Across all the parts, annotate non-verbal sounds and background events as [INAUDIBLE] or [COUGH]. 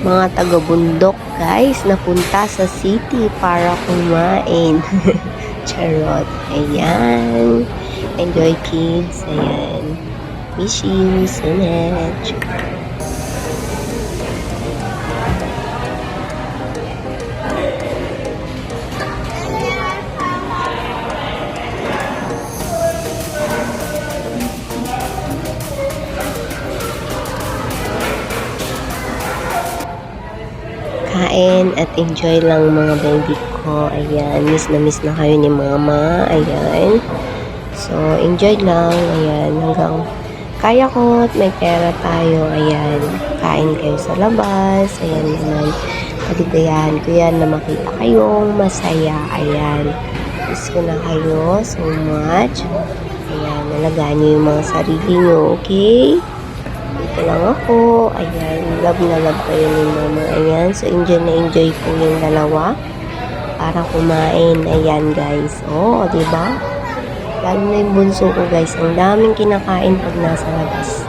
mga taga-bundok guys napunta sa city para kumain. [LAUGHS] Charot. Ayan. Enjoy kids. Ayan. Miss you so much. Kain at enjoy lang mga baby ko. Ayan, miss na miss na kayo ni mama. Ayan. So, enjoy lang. Ayan, hanggang kaya ko at may pera tayo. Ayan, kain kayo sa labas. Ayan naman. Kaligayahan ko yan na makita kayong masaya. Ayan. Miss ko na kayo so much. Ayan, nalagaan niyo yung mga sarili niyo, okay? Dito lang ako. Ayan, love na love kayo ni mama. Ayan, so enjoy na enjoy po yung dalawa. Para kumain. Ayan, guys. Oh, di ba? Lalo na yung bunso ko, guys. Ang daming kinakain pag nasa labas.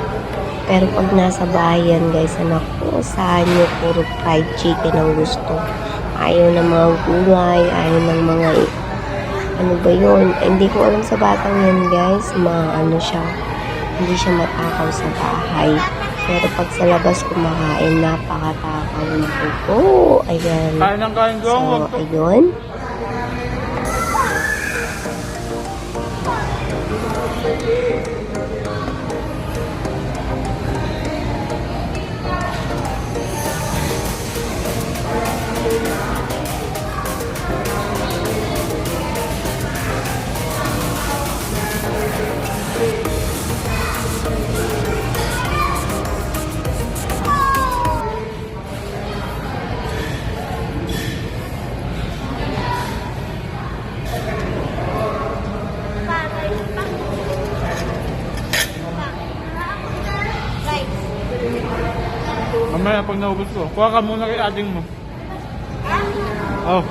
Pero pag nasa bayan, guys, anak ko, saan nyo puro fried chicken ang gusto. Ayaw ng mga gulay, ayaw ng mga ano ba yun? Eh, hindi ko alam sa batang yan, guys. Ma, ano siya, hindi siya matakaw sa bahay. Pero pag sa labas kumakain, napakatakaw nito po. Ayan. Kain ng kain ko. So, ayun. Mamaya pag naubos ko. Kuha ka muna kay ading mo. Oh.